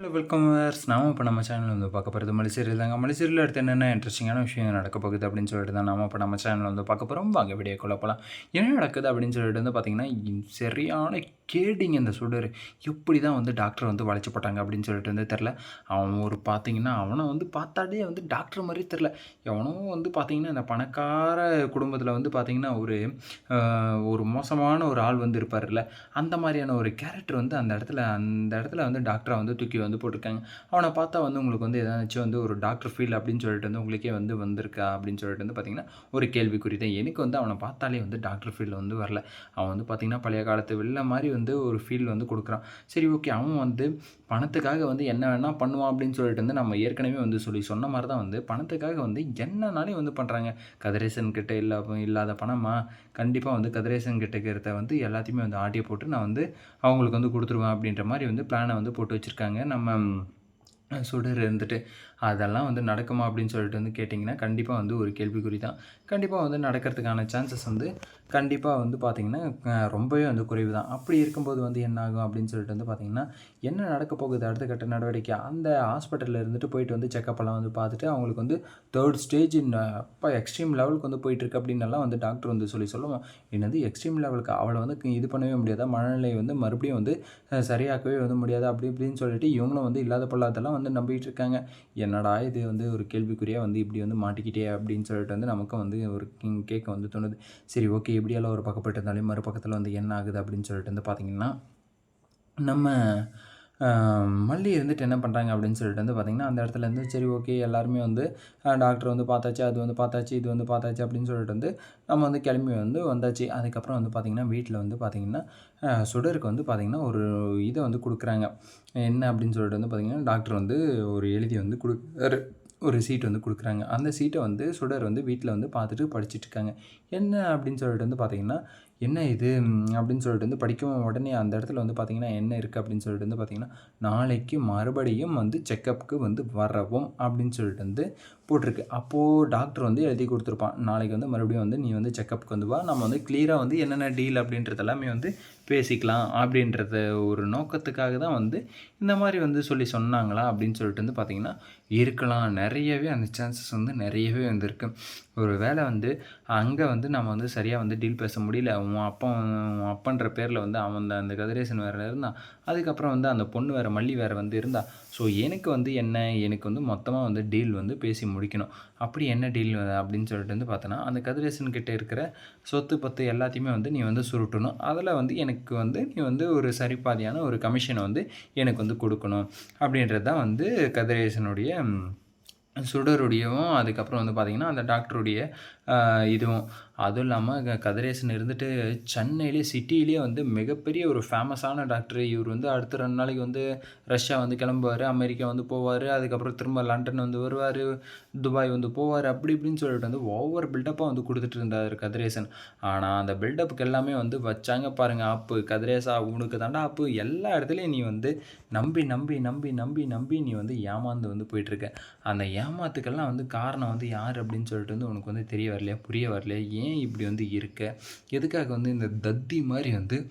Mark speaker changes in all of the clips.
Speaker 1: Hello welcome verse நாம இப்போ நம்ம சேனல் வந்து பார்க்க போகிறது மலைசீரியல் தாங்க. மலைசீரியல் அடுத்து என்னென்ன இன்ட்ரெஸ்டிங்கான விஷயம் நடக்க போகுது அப்படின்னு சொல்லிட்டு தான் நாம இப்போ நம்ம சேனல் வந்து பார்க்க போகிறோம் வாங்க வீடியோக்குள்ள போகலாம் என்ன நடக்குது அப்படின்னு சொல்லிட்டு வந்து பார்த்தீங்கன்னா சரியான கேடிங்க இந்த சுடர் எப்படி தான் வந்து டாக்டர் வந்து வளைச்சி போட்டாங்க அப்படின்னு சொல்லிட்டு வந்து தெரில அவன் ஒரு பார்த்தீங்கன்னா அவனை வந்து பார்த்தாலே வந்து டாக்டர் மாதிரி தெரில எவனும் வந்து பார்த்தீங்கன்னா அந்த பணக்கார குடும்பத்தில் வந்து பார்த்தீங்கன்னா ஒரு ஒரு மோசமான ஒரு ஆள் வந்து இருப்பார்ல அந்த மாதிரியான ஒரு கேரக்டர் வந்து அந்த இடத்துல அந்த இடத்துல வந்து டாக்டரை வந்து தூக்கி வந்து போட்டிருக்காங்க. அவனை பார்த்தா வந்து உங்களுக்கு வந்து எதாச்சும் வந்து ஒரு டாக்டர் ஃபீல் அப்படின்னு சொல்லிட்டு வந்து உங்களுக்கே வந்து வந்திருக்கா அப்படின்னு சொல்லிட்டு வந்து பார்த்தீங்கன்னா ஒரு கேள்விக்குறி தான். எனக்கு வந்து அவனை பார்த்தாலே வந்து டாக்டர் ஃபீல் வந்து வரல. அவன் வந்து பார்த்தீங்கன்னா பழைய காலத்து வெளில மாதிரி வந்து வந்து ஒரு ஃபீல் வந்து கொடுக்குறான். சரி ஓகே அவன் வந்து பணத்துக்காக வந்து என்ன வேணால் பண்ணுவான் அப்படின்னு சொல்லிட்டு வந்து நம்ம ஏற்கனவே வந்து சொல்லி சொன்ன மாதிரி தான் வந்து பணத்துக்காக வந்து என்னனாலே வந்து பண்ணுறாங்க கதிரேசன் கிட்ட இல்லா இல்லாத பணமா? கண்டிப்பாக வந்து கதிரேசன் கிட்ட இருக்கிறத வந்து எல்லாத்தையுமே வந்து ஆட்டியை போட்டு நான் வந்து அவங்களுக்கு வந்து கொடுத்துருவேன் அப்படின்ற மாதிரி வந்து பிளானை வந்து போட்டு வச்சுருக்காங்க. நம்ம சுடர் இருந்துட்டு. அதெல்லாம் வந்து நடக்குமா அப்படின்னு சொல்லிட்டு வந்து கேட்டிங்கன்னா கண்டிப்பாக வந்து ஒரு கேள்விக்குறி தான் கண்டிப்பாக வந்து நடக்கிறதுக்கான சான்சஸ் வந்து கண்டிப்பாக வந்து பார்த்திங்கன்னா ரொம்பவே வந்து குறைவு தான் அப்படி இருக்கும்போது வந்து என்ன ஆகும் அப்படின்னு சொல்லிட்டு வந்து பார்த்திங்கன்னா என்ன நடக்க போகுது அடுத்த கட்ட நடவடிக்கை? அந்த ஹாஸ்பிட்டலில் இருந்துட்டு போயிட்டு வந்து செக்கப்பெல்லாம் வந்து பார்த்துட்டு அவங்களுக்கு வந்து தேர்ட் ஸ்டேஜ் அப்போ எக்ஸ்ட்ரீம் லெவலுக்கு வந்து போயிட்டுருக்கு அப்படின்னு வந்து டாக்டர் வந்து சொல்லி சொல்லுவோம். என்னது எக்ஸ்ட்ரீம் லெவலுக்கு அவளை வந்து இது பண்ணவே முடியாதா? மனநிலை வந்து மறுபடியும் வந்து சரியாக்கவே வந்து முடியாது? அப்படி இப்படின்னு சொல்லிட்டு இவங்களும் வந்து இல்லாத பொல்லாதெல்லாம் வந்து நம்பிக்கிட்டு இருக்காங்க. என்னடா இது வந்து ஒரு கேள்விக்குறியாக வந்து இப்படி வந்து மாட்டிக்கிட்டே அப்படின்னு சொல்லிட்டு வந்து நமக்கும் வந்து ஒரு கேட்க வந்து தோணுது. சரி ஓகே இப்படியெல்லாம் ஒரு பக்கப்பட்டு இருந்தாலும் மறுபக்கத்தில் வந்து என்ன ஆகுது அப்படின்னு சொல்லிட்டு வந்து பார்த்திங்கன்னா நம்ம மல்லி இருந்துட்டு என்ன பண்ணுறாங்க அப்படின்னு சொல்லிட்டு வந்து பார்த்திங்கன்னா அந்த இடத்துல இருந்து சரி ஓகே எல்லாருமே வந்து டாக்டர் வந்து பார்த்தாச்சு அது வந்து பார்த்தாச்சு இது வந்து பார்த்தாச்சு அப்படின்னு சொல்லிட்டு வந்து நம்ம வந்து கிளம்பி வந்து வந்தாச்சு. அதுக்கப்புறம் வந்து பார்த்திங்கன்னா வீட்டில் வந்து பார்த்திங்கன்னா சுடருக்கு வந்து பார்த்திங்கன்னா ஒரு இதை வந்து கொடுக்குறாங்க. என்ன அப்படின்னு சொல்லிட்டு வந்து பார்த்திங்கன்னா டாக்டர் வந்து ஒரு எழுதி வந்து கொடுக்குறாரு. ஒரு சீட் வந்து கொடுக்குறாங்க. அந்த சீட்டை வந்து சுடர் வந்து வீட்டில் வந்து பார்த்துட்டு படிச்சுட்டு இருக்காங்க. என்ன அப்படின்னு சொல்லிட்டு வந்து பார்த்திங்கன்னா என்ன இது? அப்படின்னு சொல்லிட்டு வந்து படிக்கவும் உடனே அந்த இடத்துல வந்து பார்த்தீங்கன்னா என்ன இருக்குது அப்படின்னு சொல்லிட்டு வந்து பார்த்தீங்கன்னா நாளைக்கு மறுபடியும் வந்து செக்கப்புக்கு வந்து வரவும் அப்படின்னு சொல்லிட்டு வந்து போட்டிருக்கு. அப்போது டாக்டர் வந்து எழுதி கொடுத்துருப்பான். நாளைக்கு வந்து மறுபடியும் வந்து நீ வந்து செக்கப்புக்கு வந்து வா நம்ம வந்து கிளியராக வந்து என்னென்ன டீல் அப்படின்றது எல்லாமே வந்து பேசிக்கலாம் அப்படின்றத ஒரு நோக்கத்துக்காக தான் வந்து இந்த மாதிரி வந்து சொல்லி சொன்னாங்களா அப்படின்னு சொல்லிட்டு வந்து பார்த்திங்கன்னா இருக்கலாம். நிறையவே அந்த சான்சஸ் வந்து நிறையவே வந்திருக்கு ஒரு வேலை வந்து அங்கே வந்து நம்ம வந்து சரியாக வந்து டீல் பேச முடியல. உன் அப்பா உன் அப்பன்ற பேரில் வந்து அவன் அந்த அந்த கதிரேசன் வேறு இருந்தான் அதுக்கப்புறம் வந்து அந்த பொண்ணு வேறு மல்லி வேறு வந்து இருந்தா ஸோ எனக்கு வந்து என்ன எனக்கு வந்து மொத்தமாக வந்து டீல் வந்து பேசி முடிக்கணும். அப்படி என்ன டீல் அப்படின்னு சொல்லிட்டு வந்து பார்த்தோன்னா அந்த கதிரேசன் கிட்டே இருக்கிற சொத்து பத்து எல்லாத்தையுமே வந்து நீ வந்து சுருட்டணும். அதில் வந்து எனக்கு வந்து நீ வந்து ஒரு சரிபாதியான ஒரு கமிஷனை வந்து எனக்கு வந்து கொடுக்கணும். அப்படின்றது தான் வந்து கதிரேசனுடைய சுடருடையவும் அதுக்கப்புறம் வந்து பார்த்திங்கன்னா அந்த டாக்டருடைய இதுவும் அதுவும் இல்லாமல் கதிரேசன் இருந்துட்டு சென்னையிலே சிட்டியிலே வந்து மிகப்பெரிய ஒரு ஃபேமஸான டாக்டர் இவர் வந்து அடுத்த ரெண்டு நாளைக்கு வந்து ரஷ்யா வந்து கிளம்புவார் அமெரிக்கா வந்து போவார் அதுக்கப்புறம் திரும்ப லண்டன் வந்து வருவார் துபாய் வந்து போவார் அப்படி இப்படின்னு சொல்லிட்டு வந்து ஒவ்வொரு பில்டப்பாக வந்து கொடுத்துட்டு இருந்தார் கதிரேசன். ஆனால் அந்த பில்டப்புக்கு எல்லாமே வந்து வச்சாங்க பாருங்கள் ஆப்பு கதிரேசா உனக்கு தாண்டா ஆப்பு எல்லா இடத்துலையும் நீ வந்து நம்பி நம்பி நம்பி நம்பி நம்பி நீ வந்து ஏமாந்து வந்து போயிட்டுருக்க. அந்த ஏமாத்துக்கெல்லாம் வந்து காரணம் வந்து யார் அப்படின்னு சொல்லிட்டு வந்து உனக்கு வந்து தெரிய வரலையா புரிய வரலையா ஏன் இப்படி வந்து இருக்க? எதுக்காக வந்து இந்த தத்தி மாதிரி வந்து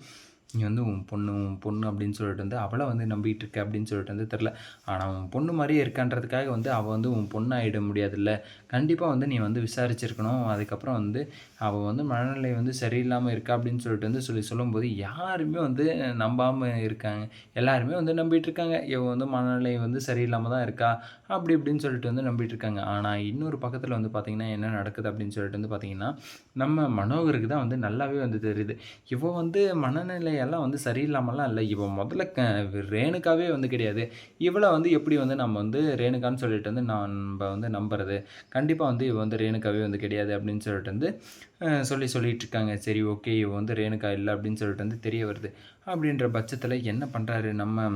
Speaker 1: நீ வந்து உன் பொண்ணு உன் பொண்ணு அப்படின்னு சொல்லிட்டு வந்து அவளை வந்து நம்பிட்டு இருக்க அப்படின்னு சொல்லிட்டு வந்து தெரில ஆனால் உன் பொண்ணு மாதிரியே இருக்கான்றதுக்காக வந்து அவள் வந்து உன் பொண்ணாயிட முடியாதுல்ல. கண்டிப்பாக வந்து நீ வந்து விசாரிச்சிருக்கணும். அதுக்கப்புறம் வந்து அவள் வந்து மனநிலை வந்து சரியில்லாமல் இருக்கா அப்படின்னு சொல்லிட்டு வந்து சொல்லி சொல்லும்போது யாருமே வந்து நம்பாமல் இருக்காங்க. எல்லாருமே வந்து நம்பிட்டு இருக்காங்க. இவ வந்து மனநிலை வந்து சரியில்லாமல் தான் இருக்கா? அப்படி இப்படின்னு சொல்லிட்டு வந்து நம்பிட்டு இருக்காங்க. ஆனால் இன்னொரு பக்கத்தில் வந்து பார்த்திங்கன்னா என்ன நடக்குது அப்படின்னு சொல்லிட்டு வந்து பார்த்திங்கன்னா நம்ம மனோகருக்கு தான் வந்து நல்லாவே வந்து தெரியுது. இவன் வந்து மனநிலை எல்லாம் வந்து சரியில்லாமலாம் இல்லை. இவன் முதல்ல க ரேணுக்காவே வந்து கிடையாது. இவளை வந்து எப்படி வந்து நம்ம வந்து ரேணுகான்னு சொல்லிட்டு வந்து நம்ம வந்து நம்புறது? கண்டிப்பாக வந்து இவன் வந்து ரேணுகாவே வந்து கிடையாது அப்படின்னு சொல்லிட்டு வந்து சொல்லி சொல்லிட்டு இருக்காங்க. சரி ஓகே இவன் வந்து ரேணுகா இல்லை அப்படின்னு சொல்லிட்டு வந்து தெரிய வருது. அப்படின்ற பட்சத்தில் என்ன பண்ணுறாரு நம்ம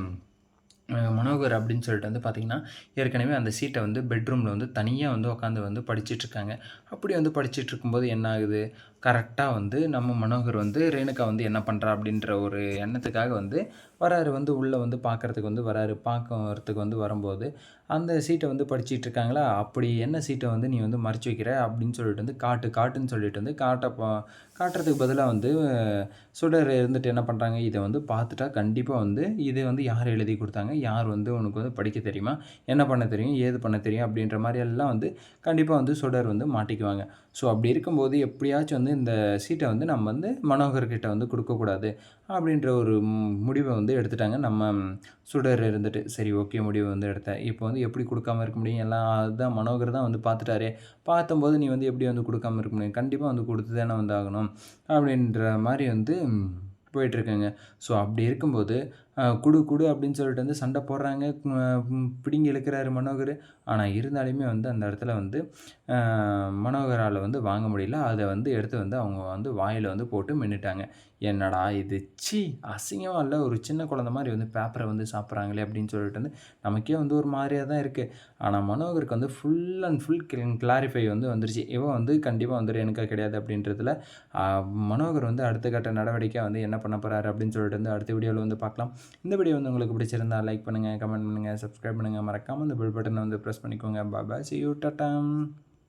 Speaker 1: மனோகர் அப்படின்னு சொல்லிட்டு வந்து பார்த்திங்கன்னா ஏற்கனவே அந்த சீட்டை வந்து பெட்ரூமில் வந்து தனியாக வந்து உட்காந்து வந்து படிச்சுட்ருக்காங்க. அப்படி வந்து படிச்சிட்டு இருக்கும்போது என்ன ஆகுது? கரெக்டாக வந்து நம்ம மனோகர் வந்து ரேணுகா வந்து என்ன பண்ணுறா அப்படின்ற ஒரு எண்ணத்துக்காக வந்து வராரு வந்து உள்ளே வந்து பார்க்குறதுக்கு வந்து வராரு பார்க்கறதுக்கு வந்து வரும்போது அந்த சீட்டை வந்து படிச்சுட்டு இருக்காங்களா? அப்படி என்ன சீட்டை வந்து நீ வந்து மறைச்சி வைக்கிற? அப்படின்னு சொல்லிட்டு வந்து காட்டு காட்டுன்னு சொல்லிட்டு வந்து காட்ட பா- காட்டுறதுக்கு பதிலாக வந்து சுடர் இருந்துட்டு என்ன பண்ணுறாங்க இதை வந்து பார்த்துட்டா கண்டிப்பாக வந்து இது வந்து யார் எழுதி கொடுத்தாங்க? யார் வந்து உனக்கு வந்து படிக்க தெரியுமா? என்ன பண்ண தெரியும்? ஏது பண்ண தெரியும்? அப்படின்ற மாதிரி எல்லாம் வந்து கண்டிப்பாக வந்து சுடர் வந்து மாட்டிக்குவாங்க. ஸோ அப்படி இருக்கும்போது எப்படியாச்சும் வந்து இந்த சீட்டை வந்து நம்ம வந்து மனோகர்கிட்ட வந்து கொடுக்கக்கூடாது அப்படின்ற ஒரு முடிவை வந்து எடுத்துட்டாங்க. நம்ம சுடர் இருந்துட்டு சரி ஓகே முடிவு வந்து எடுத்தேன் இப்போ வந்து எப்படி கொடுக்காம இருக்க முடியும்? எல்லாம் அதுதான் மனோகர் தான் வந்து பார்த்துட்டாரே. பார்த்தம்போது நீ வந்து எப்படி வந்து கொடுக்காம இருக்க முடியும்? கண்டிப்பாக வந்து கொடுத்து தானே வந்து ஆகணும் அப்படின்ற மாதிரி வந்து போயிட்டுருக்குங்க ஸோ அப்படி இருக்கும்போது குடு குடு அப்படின்னு சொல்லிட்டு வந்து சண்டை போடுறாங்க. பிடிங்கி இழுக்கிறாரு மனோகர். ஆனால் இருந்தாலுமே வந்து அந்த இடத்துல வந்து மனோகரால் வந்து வாங்க முடியல. அதை வந்து எடுத்து வந்து அவங்க வந்து வாயில் வந்து போட்டு மின்னுட்டாங்க. என்னடா இது? சி அசிங்கமாக இல்லை? ஒரு சின்ன குழந்த மாதிரி வந்து பேப்பரை வந்து சாப்பிட்றாங்களே அப்படின்னு சொல்லிட்டு வந்து நமக்கே வந்து ஒரு மாதிரியாக தான் இருக்குது ஆனால் மனோகருக்கு வந்து ஃபுல் அண்ட் ஃபுல் கிளாரிஃபை வந்து வந்துருச்சு. இவன் வந்து கண்டிப்பாக வந்துடும் எனக்கா கிடையாது அப்படின்றதுல மனோகர் வந்து அடுத்த கட்ட நடவடிக்கை வந்து என்ன பண்ண போகிறாரு அப்படின்னு சொல்லிட்டு வந்து அடுத்த வீடியோவில் வந்து பார்க்கலாம். இந்த வீடியோ வந்து உங்களுக்கு பிடிச்சிருந்தா லைக் பண்ணுங்கள் கமெண்ட் பண்ணுங்கள் சப்ஸ்கிரைப் பண்ணுங்கள் மறக்காமல் இந்த பெல் பட்டனை வந்து ப்ரெஸ் பண்ணிக்கோங்க. Baba C you டட்டம்